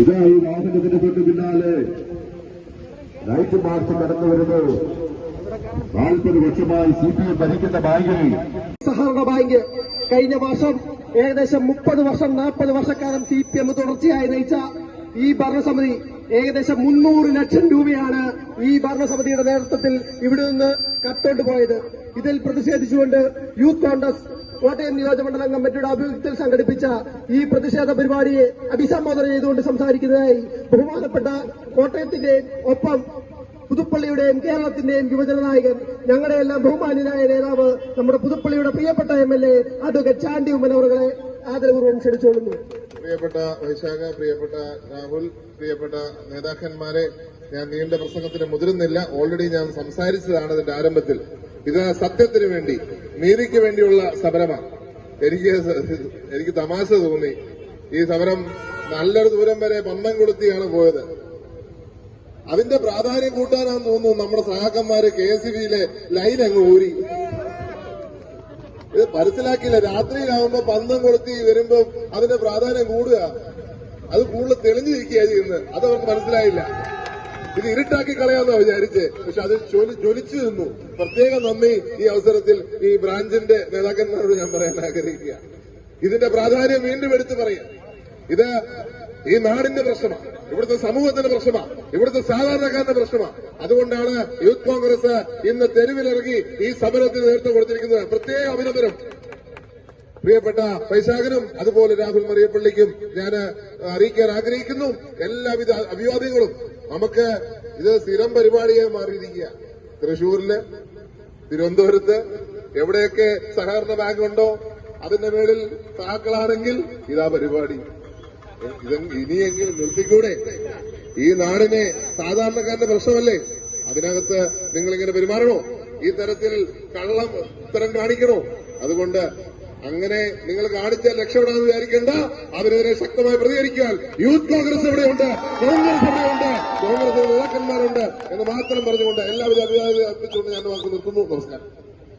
ഇതാ ഈ വാഹനത്തിന് തൊട്ട് പിന്നാലെ. നൈറ്റ് മാർച്ച് നടന്നു വരുന്നു. നാൽപ്പത് വർഷമായി സി പി എം ഭരിക്കുന്ന ബാങ്കിൽ. സഹകരണ ബാങ്ക് കഴിഞ്ഞ വർഷം ഏകദേശം മുപ്പത് വർഷം നാൽപ്പത് വർഷക്കാലം സി പി എം തുടർച്ചയായി നയിച്ച ഈ ഭരണസമിതി ഏകദേശം മുന്നൂറ് ലക്ഷം രൂപയാണ് ഈ ഭരണസമിതിയുടെ നേതൃത്വത്തിൽ ഇവിടെ നിന്ന് കത്തോണ്ട് പോയത്. ഇതിൽ പ്രതിഷേധിച്ചുകൊണ്ട് യൂത്ത് കോൺഗ്രസ് കോട്ടയം നിയോജകമണ്ഡലം കമ്മിറ്റിയുടെ ആഭിമുഖ്യത്തിൽ സംഘടിപ്പിച്ച ഈ പ്രതിഷേധ പരിപാടിയെ അഭിസംബോധന ചെയ്തുകൊണ്ട് സംസാരിക്കുന്നതായി ബഹുമാനപ്പെട്ട കോട്ടയത്തിന്റെയും ഒപ്പം പുതുപ്പള്ളിയുടെയും കേരളത്തിന്റെയും യുവജന നായകൻ ഞങ്ങളുടെ എല്ലാം ബഹുമാന്യനായ നേതാവ് നമ്മുടെ പുതുപ്പള്ളിയുടെ പ്രിയപ്പെട്ട M L A advocate Chandy Oommen ആദരപൂർവം ക്ഷണിച്ചുകൊള്ളുന്നു. പ്രിയപ്പെട്ട വൈശാഖ പ്രിയപ്പെട്ട രാഹുൽ പ്രിയപ്പെട്ട നേതാക്കന്മാരെ ഞാൻ നീണ്ട പ്രസംഗത്തിന് മുതിരുന്നില്ല. ഓൾറെഡി ഞാൻ സംസാരിച്ചതാണ് ഇതിന്റെ ആരംഭത്തിൽ. ഇത് സത്യത്തിന് വേണ്ടി നീതിക്ക് വേണ്ടിയുള്ള സമരമാണ്. എനിക്ക് എനിക്ക് തമാശ തോന്നി. ഈ സമരം നല്ലൊരു ദൂരം വരെ പന്തം കൊളുത്തിയാണ് പോയത്. അതിന്റെ പ്രാധാന്യം കൂട്ടാനാന്ന് തോന്നുന്നു നമ്മുടെ സഹാക്കന്മാര് കെ എസ് ബിയിലെ ലൈൻ അങ്ങ് ഊരി. ഇത് മനസ്സിലാക്കിയില്ല. രാത്രിയിലാവുമ്പോ പന്തം കൊളുത്തി വരുമ്പോ അതിന്റെ പ്രാധാന്യം കൂടുക. അത് കൂടുതൽ തെളിഞ്ഞു നിൽക്കുക ചെയ്യുന്നത്. അത് അവർക്ക് മനസ്സിലായില്ല. ഇത് ഇരുട്ടാക്കി കളയാന്നാ വിചാരിച്ച്. പക്ഷെ അത് ജ്വലി- ജ്വലിച്ചു നിന്നു. പ്രത്യേക നന്ദി ഈ അവസരത്തിൽ ഈ ബ്രാഞ്ചിന്റെ നേതാക്കന്മാരോട് ഞാൻ പറയാൻ ആഗ്രഹിക്കുക ഇതിന്റെ പ്രാധാന്യം വീണ്ടും എടുത്തു പറയാം. ഇത് ഈ നാടിന്റെ പ്രശ്നമാണ്. ഇവിടുത്തെ സമൂഹത്തിന്റെ പ്രശ്നമാണ് ഇവിടുത്തെ സാധാരണക്കാരന്റെ പ്രശ്നമാണ് അതുകൊണ്ടാണ് യൂത്ത് കോൺഗ്രസ് ഇന്ന് തെരുവിലിറങ്ങി ഈ സമരത്തിന് നേതൃത്വം കൊടുത്തിരിക്കുന്നത്. പ്രത്യേക അഭിനന്ദനം. പ്രിയപ്പെട്ട വൈശാഖനും അതുപോലെ രാഹുൽ മറിയപ്പള്ളിക്കും ഞാൻ അറിയിക്കാൻ ആഗ്രഹിക്കുന്നു. എല്ലാവിധ അഭിവാദ്യങ്ങളും. നമുക്ക് ഇത് സ്ഥിരം പരിപാടിയായി മാറിയിരിക്കുക. തൃശൂരിൽ തിരുവനന്തപുരത്ത് എവിടെയൊക്കെ സഹകരണ ബാങ്ക് ഉണ്ടോ അതിന്റെ മേളിൽ താക്കളാണെങ്കിൽ ഇതാ പരിപാടി. ഇനിയെങ്കിലും നിർത്തിക്കൂടെ? ഈ നാടിനെ സാധാരണക്കാരന്റെ പ്രശ്നമല്ലേ? അതിനകത്ത് നിങ്ങൾ ഇങ്ങനെ പെരുമാറണോ? ഈ തരത്തിൽ കള്ളം ഉത്തരം കാണിക്കണോ? അതുകൊണ്ട് അങ്ങനെ നിങ്ങൾ കാണിച്ചാൽ രക്ഷപ്പെടാമെന്ന് വിചാരിക്കേണ്ട. അവരെതിരെ ശക്തമായി പ്രതികരിക്കാൻ യൂത്ത് കോൺഗ്രസ് ഇവിടെയുണ്ട്. കോൺഗ്രസ് ഇവിടെയുണ്ട്. കോൺഗ്രസ് നേതാക്കന്മാരുണ്ട് എന്ന് മാത്രം പറഞ്ഞുകൊണ്ട് എല്ലാവിധ അഭിവാദ്യം അർപ്പിച്ചുകൊണ്ട് ഞാൻ വാക്ക് നിർത്തുന്നു. നമസ്കാരം.